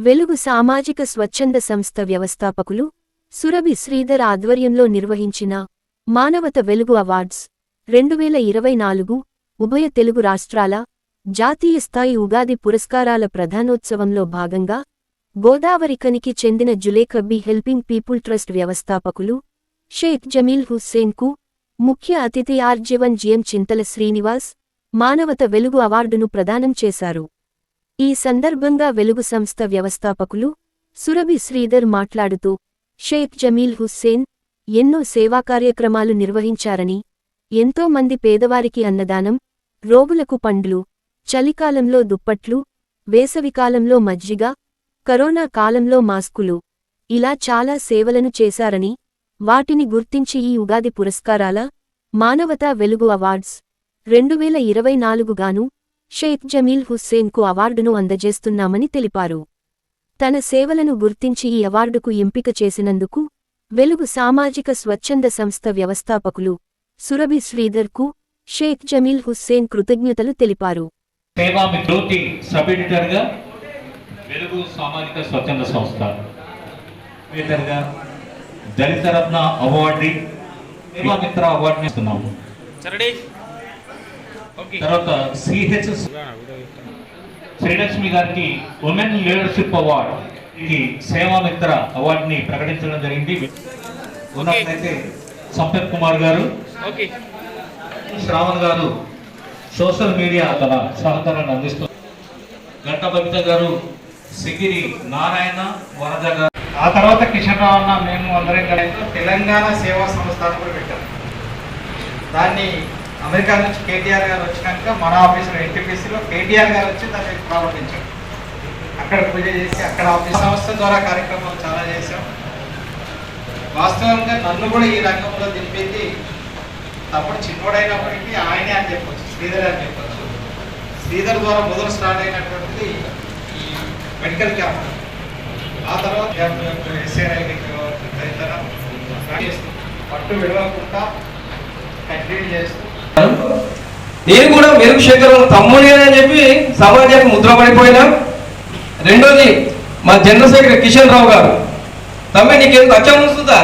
వెలుగు సామాజిక స్వచ్ఛంద సంస్థ వ్యవస్థాపకులు సురభి శ్రీధర్ ఆధ్వర్యంలో నిర్వహించిన మానవత వెలుగు అవార్డ్స్ రెండువేల ఇరవై నాలుగు ఉభయ తెలుగు రాష్ట్రాల జాతీయ స్థాయి ఉగాది పురస్కారాల ప్రధానోత్సవంలో భాగంగా గోదావరికనికి చెందిన జులేకబ్బి హెల్పింగ్ పీపుల్ ట్రస్ట్ వ్యవస్థాపకులు షేక్ జమీల్ హుస్సేన్కు ముఖ్య అతిథి ఆర్జీవన్ జిఎం చింతల శ్రీనివాస్ మానవత వెలుగు అవార్డును ప్రదానం చేశారు. ఈ సందర్భంగా వెలుగు సంస్థ వ్యవస్థాపకులు సురభి శ్రీధర్ మాట్లాడుతూ షేక్ జమీల్ హుస్సేన్ ఎన్నో సేవా కార్యక్రమాలు నిర్వహించారని ఎంతో మంది పేదవారికి అన్నదానం రోగులకు పండ్లు చలికాలంలో దుప్పట్లు వేసవికాలంలో మజ్జిగ కరోనా కాలంలో మాస్కులు ఇలా చాలా సేవలను చేశారని వాటిని గుర్తించి ఈ ఉగాది పురస్కారాల మానవతా వెలుగు అవార్డ్స్ రెండువేల ఇరవై నాలుగుగాను షేక్ జమీల్ హుస్సేన్కు అవార్డును అందజేస్తున్నామని తెలిపారు. తన సేవలను గుర్తించి ఈ అవార్డుకు ఎంపిక చేసినందుకు వెలుగు సామాజిక స్వచ్ఛంద సంస్థ వ్యవస్థాపకులు సురభి శ్రీధర్కు షేక్ జమీల్ హుస్సేన్ కృతజ్ఞతలు తెలిపారు. వెలుగు సామాజిక స్వచ్ఛంద సంస్థ. దళిత రత్న అవార్డు అవార్డుని ఇస్తున్నాము. తర్వాత సిహెచ్ శ్రీలక్ష్మి గారికి ఉమెన్ లీడర్షిప్ అవార్డు ఇది సేవా మిత్ర అవార్డుని ప్రకటించడం జరిగింది. ఉన్నట్లయితే సంపత్ కుమార్ గారు ఓకే శ్రావణ్ గారు సోషల్ మీడియా తన సహకారాన్ని అందిస్తున్నారు. గంట బబిత గారు సిగిరి నారాయణ వరద గారు. ఆ తర్వాత కిషన్ రావు అన్న మేము అందరం కలిసి తెలంగాణ సేవా సంస్థ కూడా పెట్టారు దాన్ని అమెరికా నుంచి కేటీఆర్ గారు వచ్చినాక మన ఆఫీసులో ఎన్టీపీసీలో కేటీఆర్ గారు వచ్చి దాన్ని ప్రారంభించారు అక్కడ పూజ చేసి అక్కడ ఆఫీస్ సంస్థ ద్వారా కార్యక్రమాలు చాలా చేశాం. వాస్తవంగా నన్ను కూడా ఈ రంగంలో దింపేది తప్పుడు చిన్నోడైనప్పటికీ ఆయనే అని చెప్పొచ్చు శ్రీధర్ అని చెప్పొచ్చు. శ్రీధర్ ద్వారా మొదలు స్టార్ట్ అయినటువంటిది ఈ మెడికల్ క్యాంప్. ఆ తర్వాత ఎస్ఏఐ తదితర పట్టు విడవకుండా కంటిన్యూ చేస్తూ నేను కూడా మెరుగు శేఖర్ తమ్ముడే అని చెప్పి సమాజానికి ముద్రపడిపోయినా రెండోది మా జనరల్ సెక్రటరీ కిషన్ రావు గారు. తమ్మే నీకేం ఖర్చు వస్తుందా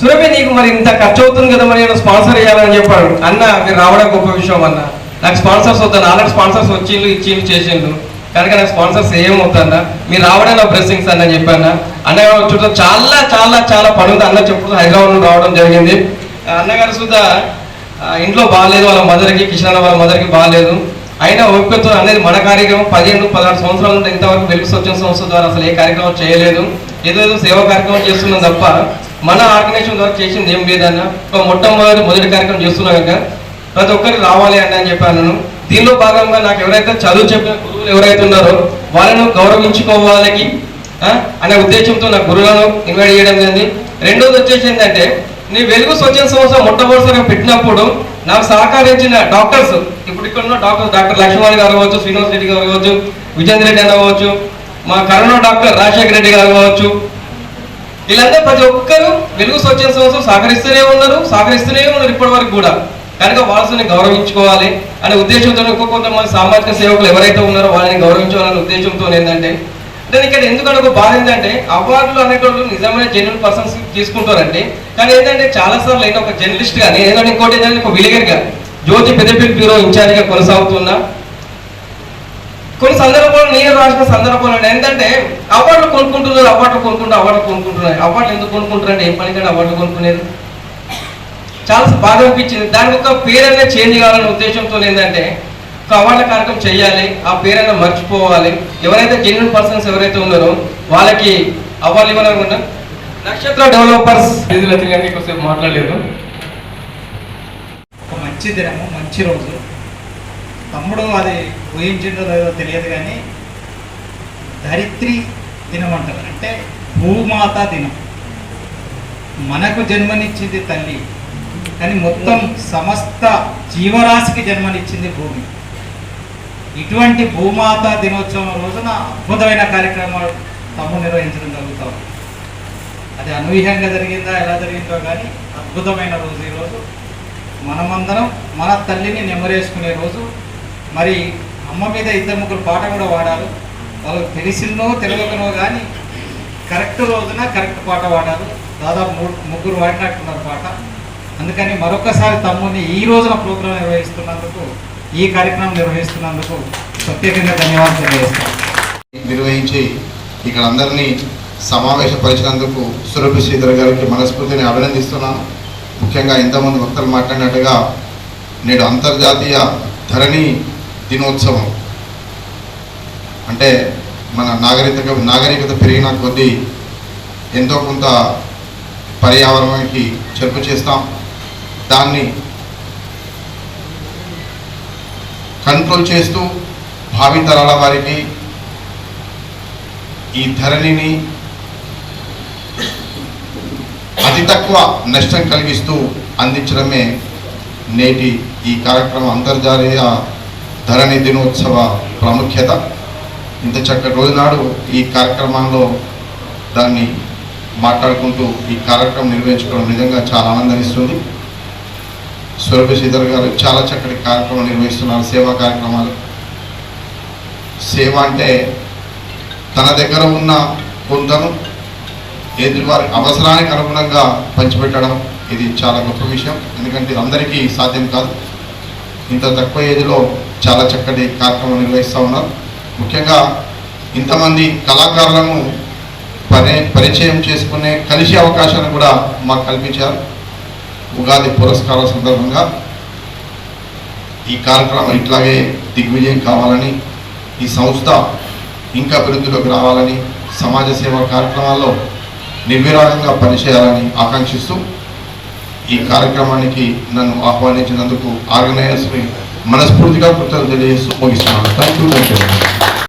సురభి నీకు మరి ఇంత ఖర్చు అవుతుంది కదా మరి నేను స్పాన్సర్ చేయాలని చెప్పాడు. అన్న మీరు రావడం గొప్ప విషయం అన్న. నాకు స్పాన్సర్స్ వద్దా నాలుగు స్పాన్సర్స్ వచ్చిండ్రు ఇచ్చిండ్రు చేసిండ్రు. కనుక నాకు స్పాన్సర్స్ ఏం మీరు రావడం నా బ్లెస్సింగ్స్ అన్న చెప్పాను. అన్న చుట్టూ చాలా చాలా చాలా పనుంది అన్న చెప్పుడు హైదరాబాద్ నుండి రావడం జరిగింది. అన్నగారు సుధా ఇంట్లో బాగాలేదు వాళ్ళ మదర్కి కిషన్ వాళ్ళ మదర్కి బాగాలేదు. అయినా ఓపికతో అనేది మన కార్యక్రమం పదిహేను పదహారు సంవత్సరాల నుండి ఇంతవరకు వెలుగు స్వచ్ఛంద సంస్థ ద్వారా అసలు ఏ కార్యక్రమం చేయలేదు. ఏదో సేవా కార్యక్రమం చేస్తున్నాం తప్ప మన ఆర్గనైజేషన్ ద్వారా చేసింది ఏం లేదన్న ఒక మొట్టమొదటి మొదటి కార్యక్రమం చేస్తున్నాం కనుక ప్రతి ఒక్కరికి రావాలి అన్న అని చెప్పాను దీనిలో భాగంగా నాకు ఎవరైతే చదువు చెప్పిన గురువులు ఎవరైతే ఉన్నారో వాళ్ళను గౌరవించుకోవాలని అనే ఉద్దేశంతో నా గురువులను ఇన్వైట్ చేయడం జరిగింది. రెండోది వచ్చేసి ఏంటంటే నీ వెలుగు స్వచ్ఛంద సంస్థ మొట్టమొదటిసారి పెట్టినప్పుడు నాకు సహకరించిన డాక్టర్స్ ఇప్పుడు ఇక్కడ ఉన్న డాక్టర్స్ డాక్టర్ లక్ష్మణ్ గారు కావచ్చు శ్రీనివాస్ రెడ్డి గారు కావచ్చు విజేంద్ర రెడ్డి గారు కావచ్చు మా కరోనా డాక్టర్ రాజశేఖర రెడ్డి గారు కావచ్చు వీళ్ళందరూ ప్రతి ఒక్కరు వెలుగు స్వచ్ఛంద సంస్థ సహకరిస్తూనే ఉన్నారు సహకరిస్తూనే ఉన్నారు ఇప్పటి వరకు కూడా. కనుక వాళ్ళని గౌరవించుకోవాలి అనే ఉద్దేశంతో ఇంకో కొంతమంది సామాజిక సేవకులు ఎవరైతే ఉన్నారో వాళ్ళని గౌరవించాలనే ఉద్దేశంతో ఏంటంటే నేను ఇక్కడ ఎందుకంటే ఒక బాధ ఏంటంటే అవార్డులు అనేటోళ్ళు నిజమైన జెన్యున్ పర్సన్స్ తీసుకుంటారండి. కానీ ఏంటంటే చాలా సార్లు అయితే ఒక జర్నలిస్ట్గా నేను ఇంకోటి ఏంటంటే ఒక విలేగర్గా జ్యోతి పెద్దపల్లి బ్యూరో ఇన్ఛార్జ్గా కొనసాగుతున్నా కొన్ని సందర్భాలు నేను రాసిన సందర్భాలు ఏంటంటే అవార్డులు కొనుక్కుంటున్నారు అవార్డులు కొనుక్కుంటూ అవార్డులు కొనుక్కుంటున్నారు. అవార్డులు ఎందుకు కొనుక్కుంటారంటే ఏం పని కానీ అవార్డులు కొనుక్కునేది. చాలా బాధ అనిపించింది. దానికి ఒక పేరైనా చేంజ్ కావాలనే ఉద్దేశంతో ఏంటంటే ఒక అవార్డుల కార్యక్రమం చేయాలి ఆ పేరైనా మర్చిపోవాలి. ఎవరైతే జెన్యున్ పర్సన్స్ ఎవరైతే ఉన్నారో వాళ్ళకి అవార్డు ఇవ్వాలనుకుంటా నక్షత్ర డెవలపర్స్ గారికి కొద్దిసేపు మాట్లాడలేదు. ఒక మంచి దినము మంచి రోజు. తమ్ముడు అది ఊహించిందో లేదో తెలియదు కానీ ధరిత్రి దినం అంటారు. అంటే భూమాత దినం. మనకు జన్మనిచ్చింది తల్లి కానీ మొత్తం సమస్త జీవరాశికి జన్మనిచ్చింది భూమి. ఇటువంటి భూమాత దినోత్సవం రోజున అద్భుతమైన కార్యక్రమాలు తమ్ముడు నిర్వహించడం జరుగుతాం అది అనూహ్యంగా జరిగిందా ఎలా జరిగిందో కానీ అద్భుతమైన రోజు ఈరోజు మనమందరం మన తల్లిని నెమరేసుకునే రోజు. మరి అమ్మ మీద ఇద్దరు ముగ్గురు పాట కూడా వాడారు వాళ్ళకి తెలిసిందో తెలియకనో కానీ కరెక్ట్ రోజున కరెక్ట్ పాట వాడారు దాదాపు మూడు ముగ్గురు వాడినట్టున్నారు పాట. అందుకని మరొకసారి తమ్ముని ఈ రోజున ప్రోగ్రాం నిర్వహిస్తున్నందుకు ఈ కార్యక్రమం నిర్వహిస్తున్నందుకు ప్రత్యేకంగా ధన్యవాదాలు తెలియజేస్తాను. నిర్వహించి ఇక్కడ అందరినీ సమావేశపరిచినందుకు సురభి శ్రీధర్ గారికి మనస్ఫూర్తిని అభినందిస్తున్నాను. ముఖ్యంగా ఇంతమంది వక్తలు మాట్లాడినట్టుగా నేడు అంతర్జాతీయ ధరణి దినోత్సవం. అంటే మన నాగరికత నాగరికత పెరిగిన కొద్దీ ఎంతో కొంత పర్యావరణానికి చెరుపు చేస్తాం. దాన్ని కంట్రోల్ చేస్తూ భావితరాల వారికి ఈ ధరణిని అతి తక్కువ నష్టం కలిగిస్తూ అందించడమే నేటి ఈ కార్యక్రమం అంతర్జాతీయ ధరణి దినోత్సవ ప్రాముఖ్యత. ఇంత చక్కటి రోజు నాడు ఈ కార్యక్రమంలో దాన్ని మాట్లాడుకుంటూ ఈ కార్యక్రమం నిర్వహించుకోవడం నిజంగా చాలా ఆనందనిస్తుంది సురభి శ్రీధర్ గారు చాలా చక్కటి కార్యక్రమం నిర్వహిస్తున్నారు సేవా కార్యక్రమాలు. సేవ అంటే తన దగ్గర ఉన్న కొంతను ఎదుటివారి అవసరానికి అనుగుణంగా పంచిపెట్టడం ఇది చాలా గొప్ప విషయం. ఎందుకంటే ఇది అందరికీ సాధ్యం కాదు. ఇంత తక్కువ ఏజ్లో చాలా చక్కటి కార్యక్రమం నిర్వహిస్తూ ఉన్నారు. ముఖ్యంగా ఇంతమంది కళాకారులను పరి పరిచయం చేసుకునే కలిసే అవకాశాన్ని కూడా మాకు కల్పించారు. ఉగాది పురస్కారాల సందర్భంగా ఈ కార్యక్రమం ఇట్లాగే దిగ్విజయం కావాలని ఈ సంస్థ ఇంకా అభివృద్ధిలోకి రావాలని సమాజ సేవ కార్యక్రమాల్లో నిర్విరాగంగా పనిచేయాలని ఆకాంక్షిస్తూ ఈ కార్యక్రమానికి నన్ను ఆహ్వానించినందుకు ఆర్గనైజర్స్ని మనస్ఫూర్తిగా కృతజ్ఞతలు తెలియజేస్తూ ముగిస్తున్నాను. Thank you thank you